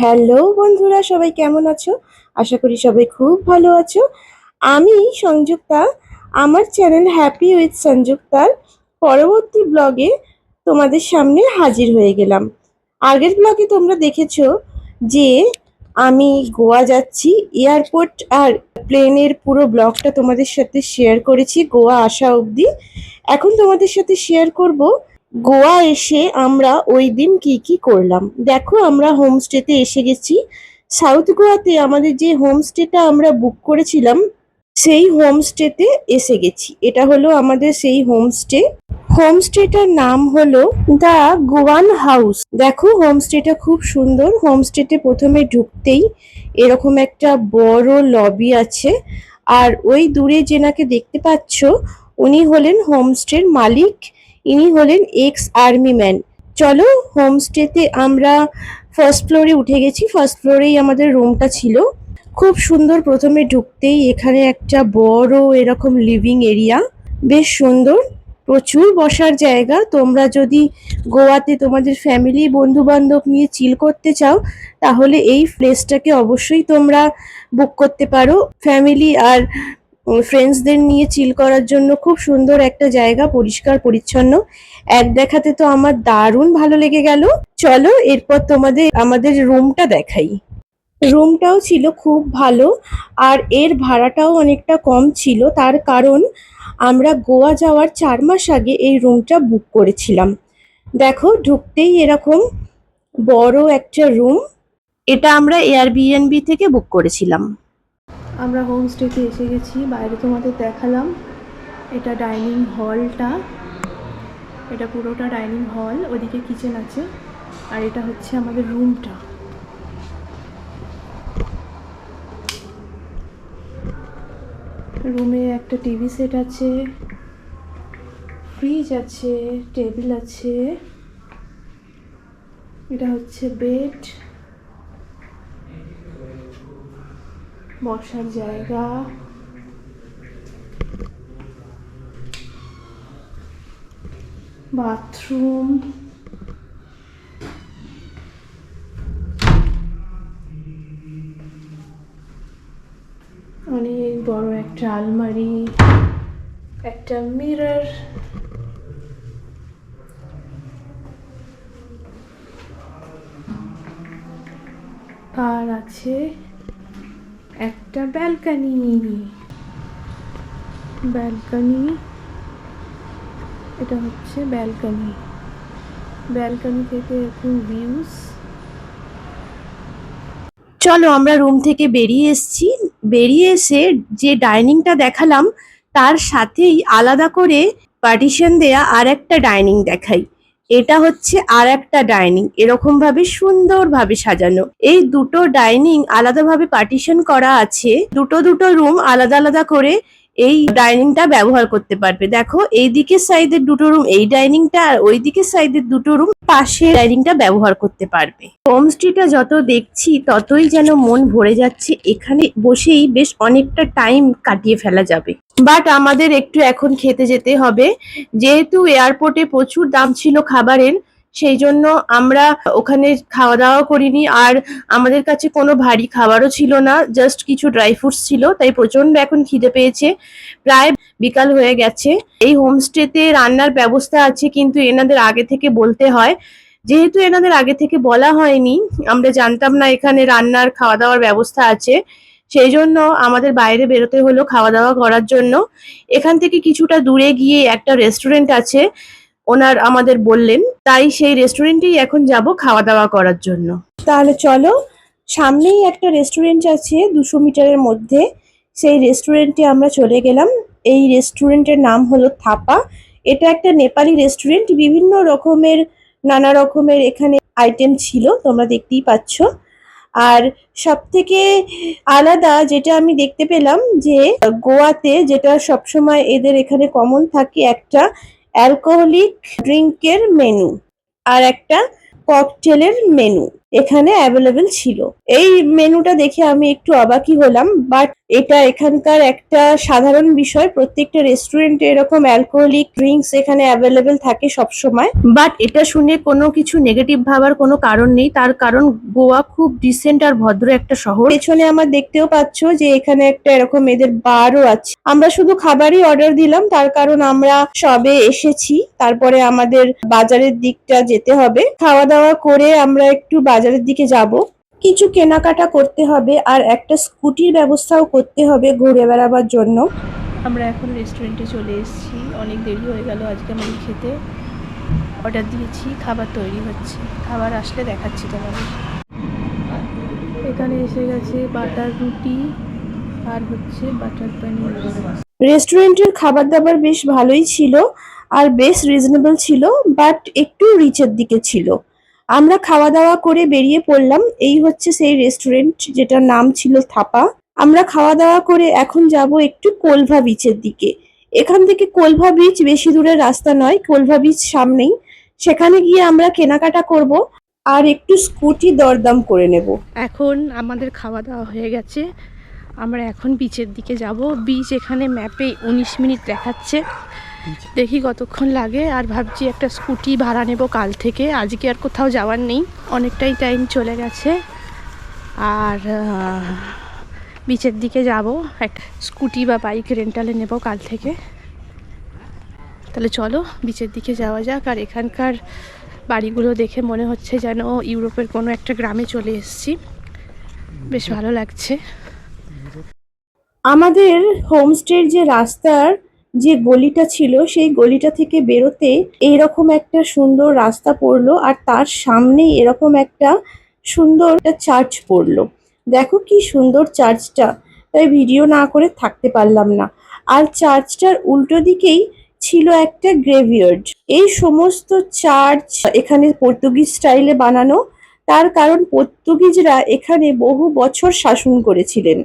Hello বন্ধুরা, সবাই কেমন আছো? আশা করি সবাই খুব ভালো আছো। আমি সংযুক্তা, আমার চ্যানেল হ্যাপি উইথ সংযুক্তার পরবর্তী ব্লগে তোমাদের সামনে হাজির হয়ে গেলাম। আগের ব্লগে তোমরা দেখেছ যে আমি গোয়া যাচ্ছি, এয়ারপোর্ট আর প্লেনের পুরো ব্লগটা তোমাদের সাথে শেয়ার করেছি গোয়া আসা অবধি। এখন তোমাদের সাথে শেয়ার করব গোয়া এসে আমরা ওই দিন কি কি করলাম? দেখো আমরা হোমস্টেতে এসে গেছি। সাউথ গোয়াতে আমাদের যে হোমস্টেটা আমরা বুক করেছিলাম, সেই হোমস্টেতে এসে গেছি। এটা হলো আমাদের সেই হোমস্টে। হোমস্টেটার নাম হলো দ্য গোয়ান হাউস। দেখো হোমস্টেটা খুব সুন্দর। হোমস্টেতে প্রথমে ঢুকতেই এরকম একটা বড় লবি আছে। আর ওই দূরে যেনাকে দেখতে পাচ্ছ, উনি হলেন হোমস্টের মালিক। ইনি হলেন এক্স আর্মি ম্যান চলো হোমস্টেতে আমরা ফার্স্ট ফ্লোরে উঠে গেছি। ফার্স্ট ফ্লোরেই আমাদের রুমটা ছিল। খুব সুন্দর প্রথমে ঢুকতেই এখানে একটা বড় এরকম লিভিং এরিয়া বেশ সুন্দর। প্রচুর বসার জায়গা। তোমরা যদি গোয়াতে তোমাদের ফ্যামিলি বন্ধু বান্ধব নিয়ে চিল করতে চাও, তাহলে এই প্লেসটাকে অবশ্যই তোমরা বুক করতে পারো। ফ্যামিলি আর ফ্রেন্ডসদের নিয়ে চিল করার জন্য খুব সুন্দর একটা জায়গা, পরিষ্কার, পরিচ্ছন্ন। এক দেখাতে তো আমার দারুণ ভালো লেগে গেল। চলো, এরপর তোমাদের, আমাদের রুমটা দেখাই। রুমটাও ছিল খুব ভালো, আর এর ভাড়াটাও অনেকটা কম ছিল। তার কারণ, আমরা গোয়া যাওয়ার চার মাস আগে এই রুমটা বুক করেছিলাম। দেখো, ঢুকতেই এরকম বড় একটা রুম এটা আমরা এয়ারবিএনবি থেকে বুক করেছিলাম। আমরা হোমস্টেতে এসে গেছি, বাইরে তোমাদের দেখালাম। এটা ডাইনিং হলটা। এটা পুরোটা ডাইনিং হল, ওদিকে কিচেন আছে। আর এটা হচ্ছে আমাদের রুমটা। রুমে একটা টিভি সেট আছে, ফ্রিজ আছে, টেবিল আছে। এটা হচ্ছে বেড। বসার জায়গা। বাথরুম। অনেক বড় একটা আলমারি একটা মিরর। আর আছে। একটা ব্যালকানি ব্যালকানি, এটা হচ্ছে ব্যালকানি। ব্যালকানি থেকে এখন ভিউজ চলো আমরা রুম থেকে বেরিয়ে এসেছি। বেরিয়ে এসে যে ডাইনিংটা দেখালাম, তার সাথেই আলাদা করে পার্টিশন দেয়া আর একটা ডাইনিং দেখাই। এটা হচ্ছে আর একটা ডাইনিং এরকম ভাবে সুন্দর ভাবে সাজানো। এই দুটো ডাইনিং আলাদাভাবে পার্টিশন করা আছে। দুটো দুটো রুম আলাদা আলাদা করে এই ডাইনিংটা ব্যবহার করতে পারবে। দেখো, এই দিকের সাইডের দুটো রুম এই ডাইনিংটা আর ওই দিকের সাইডের দুটো রুম পাশে ডাইনিংটা ব্যবহার করতে পারবে। হোমস্টেটা যত দেখছি, ততই যেন মন ভরে যাচ্ছে। এখানে বসেই বেশ অনেকটা টাইম কাটিয়ে ফেলা যাবে। বাট আমাদের একটু এখন খেতে যেতে হবে। যেহেতু এয়ারপোর্টে প্রচুর দাম ছিল খাবারের সেই জন্য আমরা ওখানে খাওয়া দাওয়া করিনি। আর আমাদের কাছে কোনো ভারী খাবারও ছিল না জাস্ট কিছু ড্রাই ফ্রুটস ছিল, তাই প্রচণ্ড এখন খিদে পেয়েছে। প্রায় বিকাল হয়ে গেছে। এই হোমস্টেতে রান্নার ব্যবস্থা আছে, কিন্তু এনাদের আগে থেকে বলতে হয়। যেহেতু এনাদের আগে থেকে বলা হয়নি, আমরা জানতাম না এখানে রান্নার খাওয়া দাওয়ার ব্যবস্থা আছে। সেই জন্য আমাদের বাইরে বেরোতে হলো খাওয়া দাওয়া করার জন্য। এখান থেকে কিছুটা দূরে গিয়ে একটা রেস্টুরেন্ট আছে। ওনার আমাদের বললেন, তাই সেই রেস্টুরেন্টেই এখন যাব খাওয়া দাওয়া করার জন্য। তাহলে চলো, সামনেই একটা রেস্টুরেন্ট আছে দুশো মিটারের মধ্যে। সেই রেস্টুরেন্টে আমরা চলে গেলাম। এই রেস্টুরেন্টের নাম হলো থাপা। এটা একটা নেপালি রেস্টুরেন্ট। বিভিন্ন রকমের, নানা রকমের এখানে আইটেম ছিল, তোমরা দেখতেই পাচ্ছ। আর সব থেকে আলাদা যেটা আমি দেখতে পেলাম যে, গোয়াতে যেটা সবসময় এদের এখানে কমন থাকে একটা অ্যালকোহলিক ড্রিঙ্কের মেনু আর একটা ককটেলের মেনু এখানে অ্যাভেলেবেল ছিল। এই মেনুটা দেখে আমি একটু অবাকই হলাম বাট এটা এখানকার একটা সাধারণ বিষয়। প্রত্যেকটা রেস্টুরেন্টে এরকম অ্যালকোহলিক ড্রিঙ্কস এখানে অ্যাভেলেবেল থাকে সব সময় বাট এটা শুনে কোনো কিছু নেগেটিভ ভাবার কোনো কারণ নেই। তার কারণ গোয়া খুব ডিসেন্ট আর ভদ্র একটা শহর। পেছনে আমার দেখতেও পাচ্ছ যে এখানে একটা এরকম এদের বারও আছে। আমরা শুধু খাবারই অর্ডার দিলাম, তার কারণ আমরা সবে এসেছি। তারপরে আমাদের বাজারের দিকটা যেতে হবে। খাওয়া দাওয়া করে আমরা একটু বাজারের দিকে যাব। কিছু কেনাকাটা করতে হবে আর একটা স্কুটির ব্যবস্থাও করতে হবে ঘুরে বেড়াবার জন্য। আমরা এখন রেস্টুরেন্টে চলে এসেছি। অনেক দেরি হয়ে গেল আজকে আমাদের খেতে। অর্ডার দিয়েছি খাবার তৈরি হচ্ছে। খাবার আসলে দেখাচ্ছি তোমাদের। এখানে এসে গেছে বাটার রুটি আর হচ্ছে বাটার পনির। রেস্টুরেন্টের খাবার দাবার বেশ ভালোই ছিল আর বেশ রিজনেবল ছিল বাট একটু রিচের দিকে ছিল। আমরা খাওয়া দাওয়া করে বেরিয়ে পড়লাম। এই হচ্ছে সেই রেস্টুরেন্ট যেটার নাম ছিল থাপা। আমরা খাওয়া দাওয়া করে এখন যাব একটু কোলভা বিচের দিকে। এখান থেকে কোলভা বিচ বেশি দূরের রাস্তা নয়, কোলভা বিচ সামনেই। সেখানে গিয়ে আমরা কেনাকাটা করব আর একটু স্কুটি দরদাম করে নেব। এখন আমাদের খাওয়া দাওয়া হয়ে গেছে। আমরা এখন বিচের দিকে যাব। বিচ এখানে ম্যাপে উনিশ মিনিট দেখাচ্ছে। দেখি কতক্ষণ লাগে আর ভাবছি একটা স্কুটি ভাড়া নেব কাল থেকে। আজকে আর কোথাও যাওয়ার নেই। অনেকটাই টাইম চলে গেছে। আর বিচের দিকে যাব। একটা স্কুটি বা বাইক রেন্টালে নেব কাল থেকে। তাহলে চলো বিচের দিকে যাওয়া যাক। আর এখানকার বাড়িগুলো দেখে মনে হচ্ছে যেন ইউরোপের কোনো একটা গ্রামে চলে এসেছি। বেশ ভালো লাগছে। আমাদের হোমস্টের যে রাস্তার যে গলিটা ছিল, সেই গলিটা থেকে বেরোতে এইরকম একটা সুন্দর রাস্তা পড়ল আর তার সামনেই এরকম একটা সুন্দর একটা চার্চ পড়ল। দেখো কি সুন্দর চার্চটা। তাই ভিডিও না করে থাকতে পারলাম না। আর চার্চটার উল্টো দিকেই ছিল একটা গ্রেভিয়ার্ড। এই সমস্ত চার্চ এখানে পর্তুগিজ স্টাইলে বানানো। তার কারণ পর্তুগিজরা এখানে বহু বছর শাসন করেছিলেন।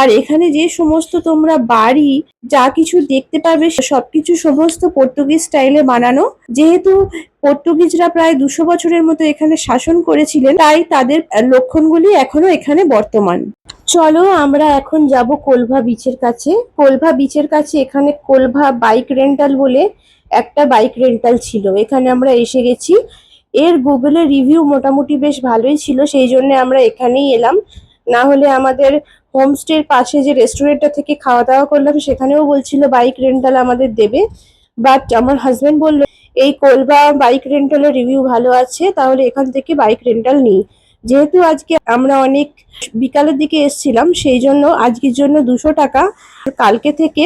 আর এখানে যে সমস্ত তোমরা বাড়ি, যা কিছু দেখতে পাবে সবকিছু সমস্ত পর্তুগিজ স্টাইলে বানানো। যেহেতু পর্তুগিজরা প্রায় দুশো বছরের মতো এখানে শাসন করেছিলেন, তাই তাদের লক্ষণগুলি এখনও এখানে বর্তমান। চলো আমরা এখন যাব কোলভা বিচের কাছে। কোলভা বিচের কাছে এখানে কোলভা বাইক রেন্টাল বলে একটা বাইক রেন্টাল ছিল। এখানে আমরা এসে গেছি। এর গুগলে রিভিউ মোটামুটি বেশ ভালোই ছিল, সেই জন্য আমরা এখানেই এলাম। না হলে আমাদের হোমস্টের পাশে যে রেস্টুরেন্টটা থেকে খাওয়া দাওয়া করলাম, সেখানেও বলছিল বাইক রেন্টাল আমাদের দেবে। বাট আমার হাজব্যান্ড বলল, এই কোলবা বাইক রেন্টালের রিভিউ ভালো আছে, তাহলে এখান থেকে বাইক রেন্টাল নিই। যেহেতু আজকে আমরা অনেক বিকালের দিকে এসছিলাম, সেই জন্য আজকের জন্য দুশো টাকা কালকে থেকে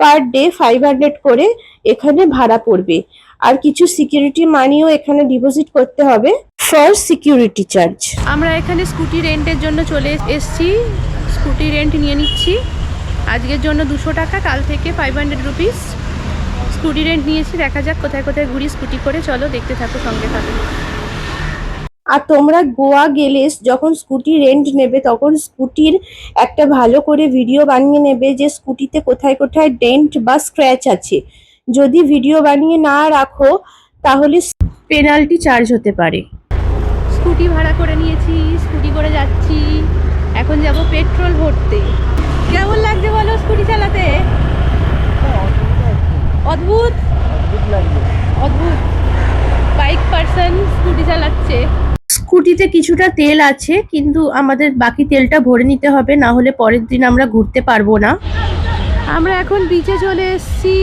পার ডে ফাইভ হান্ড্রেড করে এখানে ভাড়া পড়বে। আর কিছু সিকিউরিটি মানিও এখানে ডিপোজিট করতে হবে। ফর সিকিউরিটি চার্জ আমরা এখানে স্কুটি রেন্টের জন্য চলে এসেছি। স্কুটি রেন্ট নিয়ে নিচ্ছি। আজকের জন্য দুশো টাকা কাল থেকে five hundred rupees scooty rent নিয়েছি। দেখা যাক কোথায় কোথায় ঘুরি স্কুটি করে। চলো দেখতে থাকো সঙ্গে থাকো। আর তোমরা গোয়া গেলে যখন স্কুটি রেন্ট নেবে তখন স্কুটির একটা ভালো করে ভিডিও বানিয়ে নেবে যে স্কুটিতে কোথায় কোথায় ডেন্ট বা স্ক্র্যাচ আছে। যদি ভিডিও বানিয়ে না রাখো তাহলে পেনাল্টি চার্জ হতে পারে। স্কুটি ভাড়া করে নিয়েছি স্কুটি করে যাচ্ছি। এখন যাব পেট্রোল ভরতে। কেমন লাগছে বলো স্কুটি চালাতে? অদ্ভুত। অদ্ভুত। বাইক পার্সন স্কুটি চালাচ্ছে। স্কুটিতে কিছুটা তেল আছে কিন্তু আমাদের বাকি তেলটা ভরে নিতে হবে না হলে পরের দিন আমরা ঘুরতে পারব না। আমরা এখন বিচে চলে এসেছি।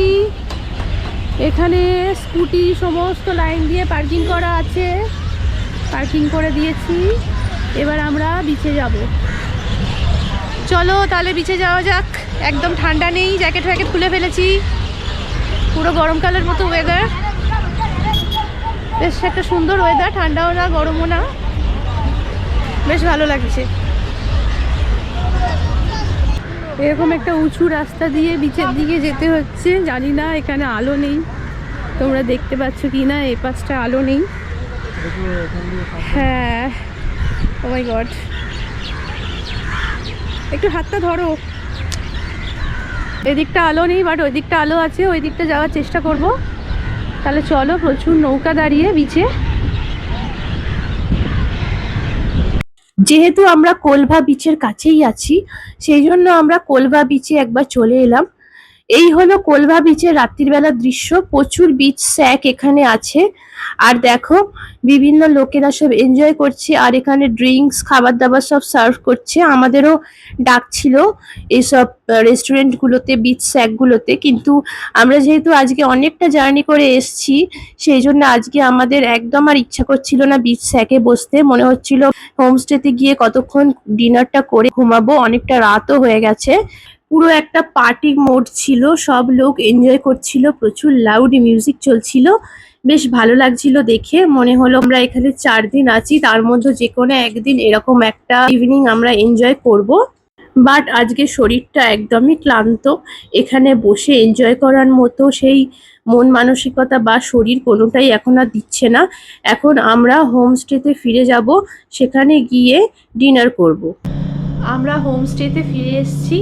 এখানে স্কুটি সমস্ত লাইন দিয়ে পার্কিং করা আছে। পার্কিং করে দিয়েছি। এবার আমরা বিচে যাব। চলো তাহলে বিচে যাওয়া যাক। একদম ঠান্ডা নেই জ্যাকেট ফ্যাকেট খুলে ফেলেছি। পুরো গরমকালের মতো ওয়েদার বেশ একটা সুন্দর ওয়েদার ঠান্ডাও না, গরমও না। বেশ ভালো লাগছে। এরকম একটা উঁচু রাস্তা দিয়ে বিচের দিকে যেতে হচ্ছে। জানি না, এখানে আলো নেই। তোমরা দেখতে পাচ্ছ কি না এই পাশটা আলো নেই। হ্যাঁ ও মাই গড একটু হাতটা ধরো। এদিকটা আলো নেই বাট ওই দিকটা আলো আছে ওই দিকটা যাওয়ার চেষ্টা করব। তাহলে চলো, প্রচুর নৌকা দাঁড়িয়ে বিচে যেহেতু আমরা কোলভা বিচের কাছেই আছি, সেই জন্য আমরা কোলভা বিচে একবার চলে এলাম। এই হলো কোলভা বিচের রাত্রিবেলার দৃশ্য। প্রচুর বিচ স্যাক এখানে আছে। আর দেখো, বিভিন্ন লোকেরা সব এনজয় করছে আর এখানে ড্রিঙ্কস খাবার দাবার সব সার্ভ করছে। আমাদেরও ডাকছিল এইসব রেস্টুরেন্টগুলোতে বিচ স্যাকগুলোতে কিন্তু আমরা যেহেতু আজকে অনেকটা জার্নি করে এসছি, সেই জন্য আজকে আমাদের একদম আর ইচ্ছা করছিল না বিচ স্যাকে বসতে। মনে হচ্ছিল হোমস্টেতে গিয়ে কতক্ষণ ডিনারটা করে ঘুমাবো। অনেকটা রাতও হয়ে গেছে। পুরো একটা পার্টি মোড ছিল, সব লোক এনজয় করছিল, প্রচুর লাউড মিউজিক চলছিল, বেশ ভালো লাগছিল দেখে, মনে হলো আমরা এখানে চার দিন আছি, তার মধ্যে যে কোনো একদিন এরকম একটা ইভিনিং আমরা এনজয় করব বাট আজকে শরীরটা একদমই ক্লান্ত, এখানে বসে এনজয় করার মতো সেই মন মানসিকতা বা শরীর কোনোটাই এখন আর দিচ্ছে না, এখন আমরা হোমস্টেতে ফিরে যাব, সেখানে গিয়ে ডিনার করব। আমরা হোমস্টেতে ফিরে এসেছি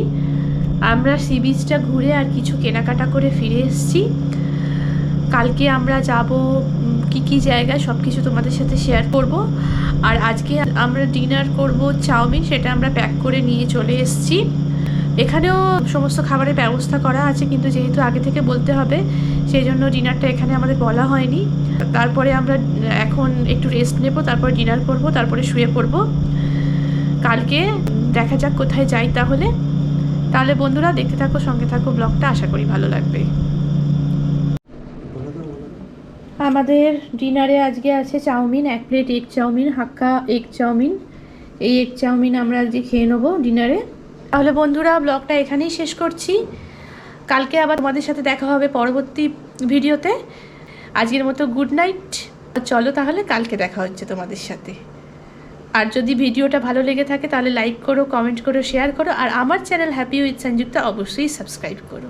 আমরা সি বিচটা ঘুরে আর কিছু কেনাকাটা করে ফিরে এসেছি। কালকে আমরা যাব কি কি জায়গায় সব কিছু তোমাদের সাথে শেয়ার করব। আর আজকে আমরা ডিনার করব চাউমিন, সেটা আমরা প্যাক করে নিয়ে চলে এসেছি। এখানেও সমস্ত খাবারের ব্যবস্থা করা আছে, কিন্তু যেহেতু আগে থেকে বলতে হবে সেই জন্য ডিনারটা এখানে আমাদের বলা হয়নি। তারপরে আমরা, এখন একটু রেস্ট নেব, তারপর ডিনার করব, তারপরে শুয়ে পড়ব। কালকে দেখা যাক কোথায় যাই তাহলে। তাহলে বন্ধুরা দেখতে থাকো, সঙ্গে থাকো ব্লগটা, আশা করি ভালো লাগবে। আমাদের ডিনারে আজকে আছে চাউমিন, এক plate egg chowmein, Hakka egg chowmein. এই এগ চাউমিন আমরা আজকে খেয়ে নেব ডিনারে। তাহলে বন্ধুরা, ব্লগটা এখানেই শেষ করছি। কালকে আবার তোমাদের সাথে দেখা হবে পরবর্তী ভিডিওতে। আজকের মতো গুড নাইট। চলো তাহলে, কালকে দেখা হচ্ছে তোমাদের সাথে। আর যদি ভিডিওটা ভালো লেগে থাকে তাহলে লাইক করো কমেন্ট করো শেয়ার করো, আর আমার চ্যানেল হ্যাপি উইথ সংযুক্ত অবশ্যই সাবস্ক্রাইব করো।